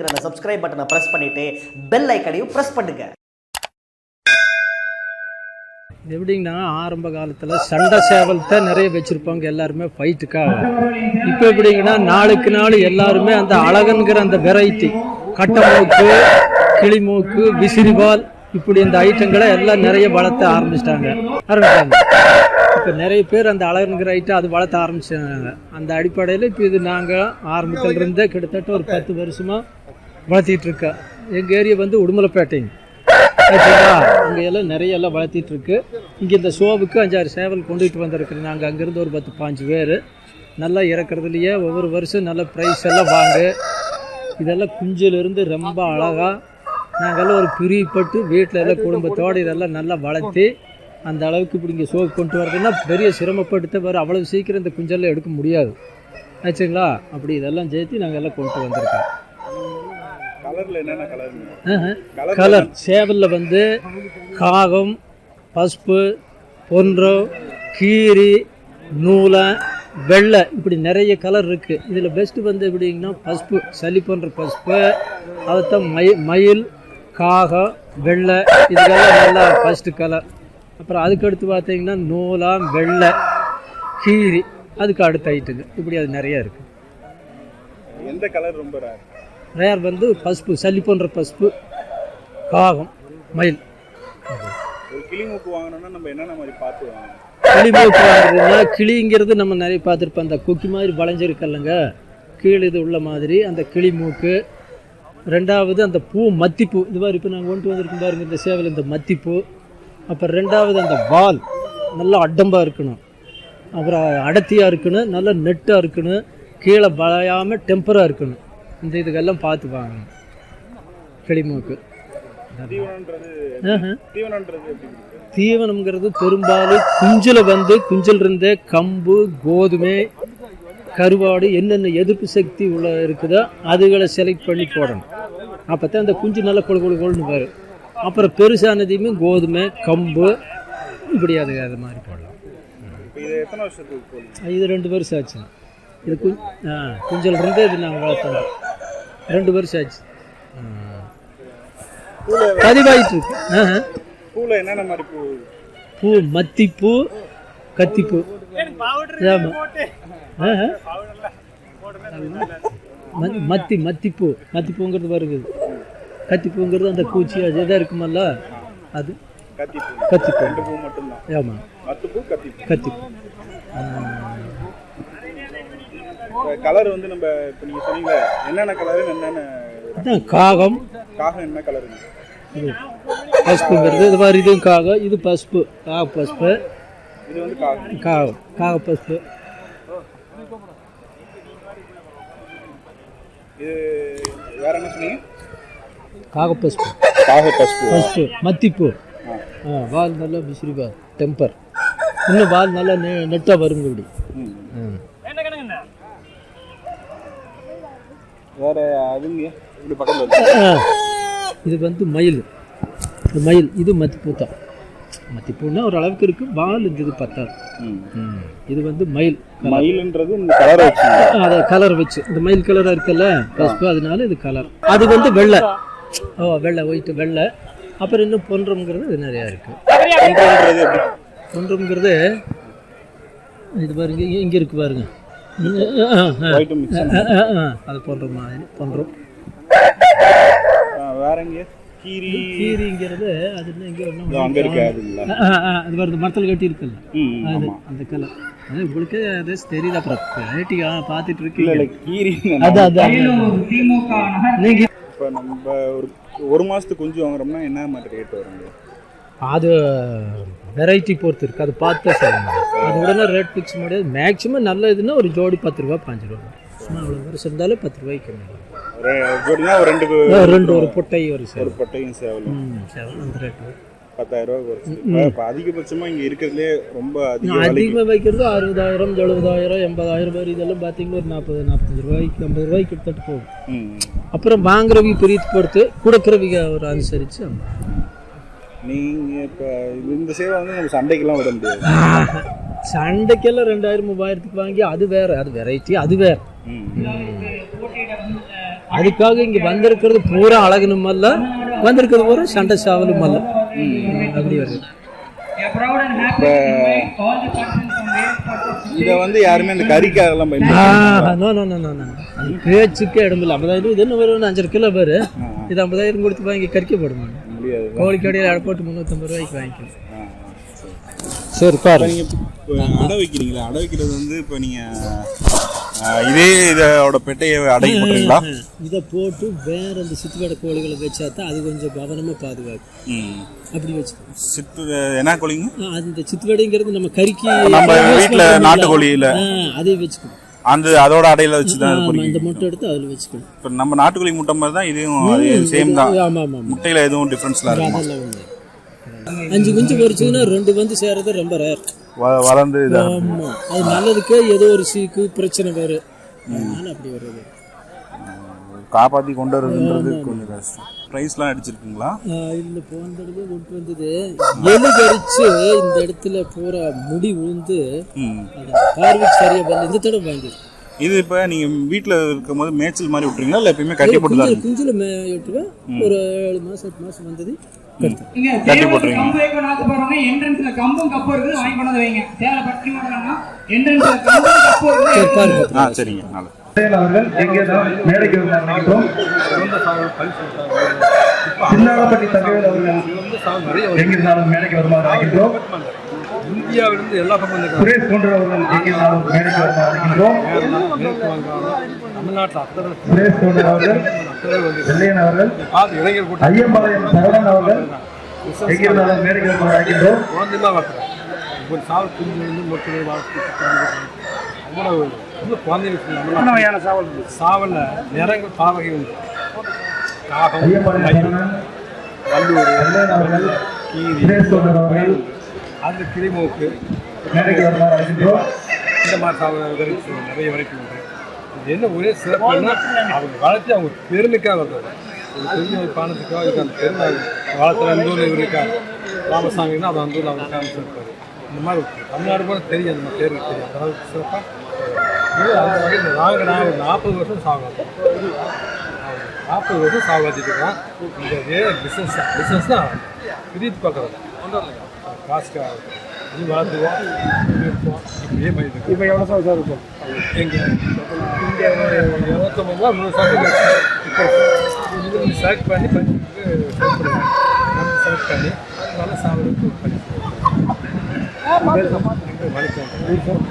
அந்த சப்ஸ்கிரைப் பட்டனை பிரஸ் பண்ணிட்டு பெல் ஐக்கனையும் பிரஸ் பண்ணுங்க. இது எப்படிங்கன்னா ஆரம்ப காலத்தில் சண்டை சேவல் தான் நிறைய வச்சுருப்பாங்க எல்லாருமே ஃபைட்டுக்காக இப்போ எப்படிங்கன்னா நாளுக்கு நாள் எல்லாருமே அந்த அழகன்கிற அந்த வெரைட்டி கட்டமூக்கு கிளிமூக்கு விசிறிபால் இப்படி இந்த ஐட்டங்களை எல்லாம் நிறைய வளர்த்த ஆரம்பிச்சிட்டாங்க. ஆரம்பிச்சாங்க. இப்போ நிறைய பேர் அந்த அழகன்கிற ஐட்டம் அது வளர்த்த ஆரம்பிச்சிட்டாங்க. அந்த அடிப்படையில் இப்போ இது நாங்கள் ஆரம்பத்தில் இருந்தே கிட்டத்தட்ட ஒரு பத்து வருஷமாக வளர்த்திட்டு இருக்கா எங்கள் ஏரியா வந்து உடுமலைப்பேட்டைங்க. ஆச்சுங்களா அங்கே எல்லாம் நிறைய எல்லாம் வளர்த்திட்டு இருக்கு இங்கே இந்த ஷோவுக்கு அஞ்சாறு சேவல் கொண்டுகிட்டு வந்திருக்கிறோம் நாங்கள் அங்கேருந்து ஒரு பத்து பாஞ்சு பேர். நல்லா இறக்குறதுலையே ஒவ்வொரு வருஷம் நல்ல ப்ரைஸ் எல்லாம் வாங்கு. இதெல்லாம் குஞ்சிலிருந்து ரொம்ப அழகாக நாங்கள்லாம் ஒரு பிரியப்பட்டு வீட்டில் எல்லாம் குடும்பத்தோடு இதெல்லாம் நல்லா வளர்த்தி அந்த அளவுக்கு இப்படி இங்கே ஷோக்கு கொண்டு வரதுன்னா பெரிய சிரமப்படுத்த வேறு அவ்வளோ சீக்கிரம் இந்த குஞ்செல்லாம் எடுக்க முடியாது. ஆச்சுங்களா அப்படி இதெல்லாம் சேர்த்து நாங்கள் எல்லாம் கொண்டு வந்திருக்கோம். கலர் ஆஹா. கலர். கலர் சேவலில் வந்து காகம் பசுப்பு பொன்றம் கீரி நூலை வெள்ளை. இப்படி நிறைய கலர் இருக்குது இதில் பெஸ்ட்டு வந்து எப்படிங்கன்னா பசுப்பு சளி போன்ற பசுப்பு அதைத்தான் மயி மயில் காகம் வெள்ளை. இதுக்கெல்லாம் நல்லா ஃபஸ்ட்டு கலர் அப்புறம் அதுக்கடுத்து பார்த்தீங்கன்னா நூலாம் வெள்ளை கீரி. அதுக்கு அடுத்த ஐட்டுங்க இப்படி அது நிறையா இருக்குது எந்த கலர் ரொம்ப ரேர் வந்து பசுப்பு சளி போன்ற பசுப்பு காகம் மயில். ஒரு கிளி மூக்கு வாங்கணும்னா நம்ம என்னென்ன மாதிரி பார்த்து வாங்கணும்? கிளி மூக்கு வாங்குறதுனா கிளிங்கிறது நம்ம நிறைய பார்த்துருப்போம். அந்த கொக்கி மாதிரி வளைஞ்சிருக்கல்லங்க. கீழே இது உள்ள மாதிரி அந்த கிளி மூக்கு. ரெண்டாவது அந்த பூ மத்திப்பூ. இது மாதிரி இப்போ நாங்கள் கொண்டு வந்திருக்கோம் பாருங்க இந்த சேவல் இந்த மத்திப்பூ. அப்புறம் ரெண்டாவது அந்த வால். நல்லா அடம்பாக இருக்கணும். அப்புறம் அடர்த்தியாக இருக்கணும் நல்லா நெட்டாக இருக்கணும். கீழே வளையாமல் டெம்பராக இருக்கணும். இந்த இதுக்கெல்லாம் பார்த்து வாங்கணும் கிளிமூக்கு தீவனம்ங்கிறது பெரும்பாலும் குஞ்சில் வந்து குஞ்சில் இருந்தே கம்பு கோதுமை கருவாடு என்னென்ன எதிர்ப்பு சக்தி உள்ள இருக்குதோ அதுகளை செலக்ட் பண்ணி போடணும். அப்போ தான் அந்த குஞ்சு நல்லா கொழு கொழு கொழுன்னு வரும். அப்புறம் பெருசானதையுமே கோதுமை கம்பு இப்படி அது அது மாதிரி போடலாம். இது ரெண்டு வருஷம் ஆச்சு இது குஞ் ஆ குஞ்சல் இருந்தே இது நாங்கள் வளர்த்தோம். ரெண்டு வருஷம் ஆச்சு. பதிவாயிட்டு இருக்கு. ஆஹா. பூவில் என்னென்ன மாதிரி பூ? பூ மத்திப்பூ கத்திப்பூ. மத்தி மத்திப்பூ. மத்திப்பூங்கிறது வருது கத்திப்பூங்கிறது அந்த பூச்சி அது எதாக இருக்குமல்ல? அது கத்திப்பூ. ரெண்டு பூ மட்டும்தான். ஆமாம் மத்து பூ கத்தி பூ கத்திப்பூ. கலர் வந்து நம்ம இப்போ நீங்கள் சொன்னீங்க என்னென்ன கலரு என்னென்ன? காகம். காகம் என்ன கலருங்க இது பசுப்புங்கிறது இது மாதிரி இதுவும் காகம். இது பசுப்பு. காக பசுப்பு. இது வந்து காகம். காகம். காக பசுப்பு. இது வேற என்ன சொன்னீங்க? காக பசுப்பு. காக பசுப்பு. பசுப்பு. மத்திப்பூ. ஆ. வால் நல்லா விசிறி வால். டெம்பர் இன்னும் வால் நல்லா நெட்டாக வருங்க இப்படி. ம். வேற அதுங்க இப்படி பக்கத்தில் இருக்கு ஆ, இது வந்து மயில். மயில் இது மத்திப்பூ தான் மத்திப்பூன்னா ஒரு அளவுக்கு இருக்கு வால் இந்த இது பத்தாது. இது வந்து மயில் மயில்ன்றது இந்த கலரை வச்சுங்க அதை கலர் வச்சு. இந்த மயில் கலராக இருக்குல்ல பசுப்பு அதனால இது கலர் அது வந்து வெள்ளை. ஓ வெள்ளை ஒயிட்டு வெள்ளை. அப்புறம் இன்னும் பொன்றம்ங்கிறது இது நிறையா இருக்குது பொன்றம்ங்கிறது இது பாருங்க இங்க இருக்கு பாருங்க. அது போன்ற மாதிரி பொன்றம் வேற எங்க? கீரி. கீரிங்கிறது அது என்ன அங்க ஆ, ஆ, அது வருது மரத்தில் கட்டி இருக்குல்ல. ம் அது அந்த கலர் அது உங்களுக்கு அது தெரியுது அப்புறம் வெரைட்டி பார்த்துட்டு இல்ல இருக்கீங்க. இல்ல கீரி அது அது நீங்க இப்போ நம்ம ஒரு ஒரு மாசத்துக்கு குஞ்சு வாங்குறோம்னா என்ன மாதிரி ரேட் வருங்க அது வெரைட்டி பொறுத்து இருக்கு. அது பார்த்து தான் சொல்ல முடியும். அது உடனே ரேட் ஃபிக்ஸ் முடியாது மேக்ஸிமம் நல்ல இதுன்னா ஒரு ஜோடி பத்து ரூபா பாஞ்சு ரூபா சும்மா அவ்வளோ வருஷம் இருந்தாலும் பத்து ரூபாய்க்கு ரெண்டு ரெண்டு ஒரு பொட்டை ஒரு ஒரு பட்டையும் சேவலும். ம் சேவல் அந்த ரேட்டு பத்தாயிரம் ரூபாய் குறைச்சி இப்போ அதிகபட்சமா இங்க இருக்கிறதுலே ரொம்ப அதிக விலைக்கு. அதிகமாக வைக்கிறது அறுபதாயிரம் எழுபதாயிரம் எண்பதாயிரம் பேர் இதெல்லாம் பார்த்தீங்கன்னா ஒரு நாற்பது நாற்பத்தஞ்சு ரூபாய்க்கு ஐம்பது ரூபாய்க்கு கிட்டத்தட்ட போகும். அப்புறம் வாங்குறவங்க பிரித்து பொறுத்து கொடுக்குறவங்க ஒரு அனுசரித்து நீங்க இப்போ இந்த சேவை வந்து நம்ம சண்டைக்கெல்லாம் விட முடியாது. சண்டைக்கெல்லாம் ரெண்டாயிரம் மூவாயிரத்துக்கு வாங்கி அது வேற அது வெரைட்டி அது வேற. அதுக்காக இங்க வந்திருக்கிறது பூரா அழகனும் அல்ல வந்திருக்கிறது பூரா சண்டை சாவலும் அல்ல அப்படி வருது. இதை வந்து யாருமே இந்த கறிக்காகலாம் பேச்சுக்கே இடமில்ல ஐம்பதாயிரம் இது என்ன வரும்? அஞ்சரை கிலோ பேர் இது ஐம்பதாயிரம் கொடுத்து வாங்கி கறிக்க கோழிக்கடையில் அடை போட்டு முந்நூற்றம்பது ரூபாய்க்கு ஆ, சரி. சரி பாரு நீங்க இப்போ அடை வைக்கிறீங்களா? அடை வைக்கிறது வந்து இப்போ நீங்க ஆ, இதே இதோட பெட்டையை அடக்கி போட்டுறீங்களா இதை போட்டு வேற அந்த சித்துவடை கோழிகளை வச்சா தான் அது கொஞ்சம் கவனமாக பாதுகாக்கும். ம். அப்படி வச்சுக்கணும் சிட்டு என்ன கோழிங்க? அது இந்த சித்துவடைங்கிறது நம்ம கறிக்கு நம்ம பண்றோம்ல? நாட்டுக்கோழியில. அதை வச்சுக்கணும் அந்த அதோட அடையில வச்சு தான் இது இந்த முட்டை எடுத்து அதில் வச்சுக்கணும். இப்போ நம்ம நாட்டுக்கோழி முட்டை மாதிரி தான் இதுவும் சேம் தான். ஆமாம் ஆமாம் ஆமாம் முட்டையில எதுவும் டிஃப்ரென்ஸ்லாம் ஒன்று அஞ்சு குஞ்சு பொரிச்சதுன்னா ரெண்டு வந்து சேர்றது ரொம்ப ரேர் வளர்ந்து இதா ஆமா. அது நல்லதுக்கு ஏதோ ஒரு சீக்கு பிரச்சனை வரும் அதனால அப்படி வருது காப்பாத்தி கொண்டு வரதுன்றது கொஞ்சம் கஷ்டம். ப்ரைஸ்லாம் அடிச்சிருக்கீங்களா? இல்லை போன தடவை கொண்டு வந்தது. எலி கடிச்சு இந்த இடத்துல பூரா முடி விழுந்து பார்வைக்கு சரியா வரல. இந்த தடவை வாங்கி இது இப்போ நீங்க வீட்ல இருக்கும் போது மேய்ச்சல் மாதிரி விட்டுறீங்களா? இல்லை எப்பயுமே கட்டி போட்டு தான் குஞ்சில் விட்டுருவேன் ஒரு ஏழு மாசம் எட்டு மாசம் வந்தது. கட்டி. போட்டுருவீங்க. என்ட்ரன்ஸ்ல கம்பும் கப்பு இருக்குது. வாங்கி கொண்டு வந்து வைங்க. தேவை பற்றி மாட்டோம்னா என்ட்ரன்ஸ்ல கம்பும் கப்பு இருக்குது. சரி பாருங்க. ஆ சரிங்க. நல்லது. அவர்கள் எங்கே தான் மேடைக்கு நினைக்கிறோம்? சின்னாளப்பட்டி தகவல் அவர்கள் எங்கிருந்தாலும் மேடைக்கு வருமாறு அழைக்கின்றோம் இந்தியாவிலிருந்து எல்லா பக்கம் சுரேஷ் போன்ற எங்கிருந்தாலும் மேடைக்கு வருமாறு அழைக்கின்றோம் தமிழ்நாட்டில் அத்தனை சுரேஷ் போன்ற அவர்கள் வெள்ளையன் அவர்கள் இளைஞர் ஐயம்பாளையம் சரவணன் அவர்கள் எங்கிருந்தாலும் மேடைக்கு வருமாறு அழைக்கின்றோம் ஒரு சாவல் குஞ்சு வந்து மொத்தம் வளர்த்து அவ்வளோ இன்னும் வகையான சாவல் சாவலில் நிறங்கள் பாவகை உண்டு காகம் அந்த கிளிமூக்கு வருமாறு அழைக்கின்றோம் இந்த மாதிரி சாவல் வெரைட்டி நிறைய வெரைட்டி உண்டு. இது என்ன ஒரே சிறப்புன்னா அவங்க வளர்த்து அவங்க பெருமைக்காக வளர்த்தாங்க ஒரு பெருமை பானத்துக்காக இதுக்கு அந்த பெருமை வளர்த்துல இந்த ஊரில் இருக்கார். ராமசாமின்னா அது அந்த ஊரில் அவர் ஃபேமஸ் இருப்பார் இந்த மாதிரி தமிழ்நாடு கூட தெரியும் அந்த மாதிரி பேருக்கு தெரியும் அதாவது சிறப்பாக இது அந்த வகையில் நாங்கள் நான் ஒரு நாற்பது வருஷம் சாகுறோம் நாற்பது வருஷம் சாகுவாத்திட்டு இருக்கோம். இந்த இதே பிஸ்னஸ் தான். பிஸ்னஸ் தான். விதித்து பார்க்குறது. காசுக்காக இது வளர்த்துவோம் இப்படியே பண்ணிட்டு இப்போ எவ்வளோ சார் இருக்கும்? எங்கே இங்கே இருபத்தொம்பது ரூபா நூறு சாப்பிட்டு இப்போ செலக்ட் பண்ணி பண்ணி செலக்ட் பண்ணுவோம் நம்ம செலக்ட் பண்ணி நல்ல சாப்பிடுறதுக்கு பண்ணி வணக்கம்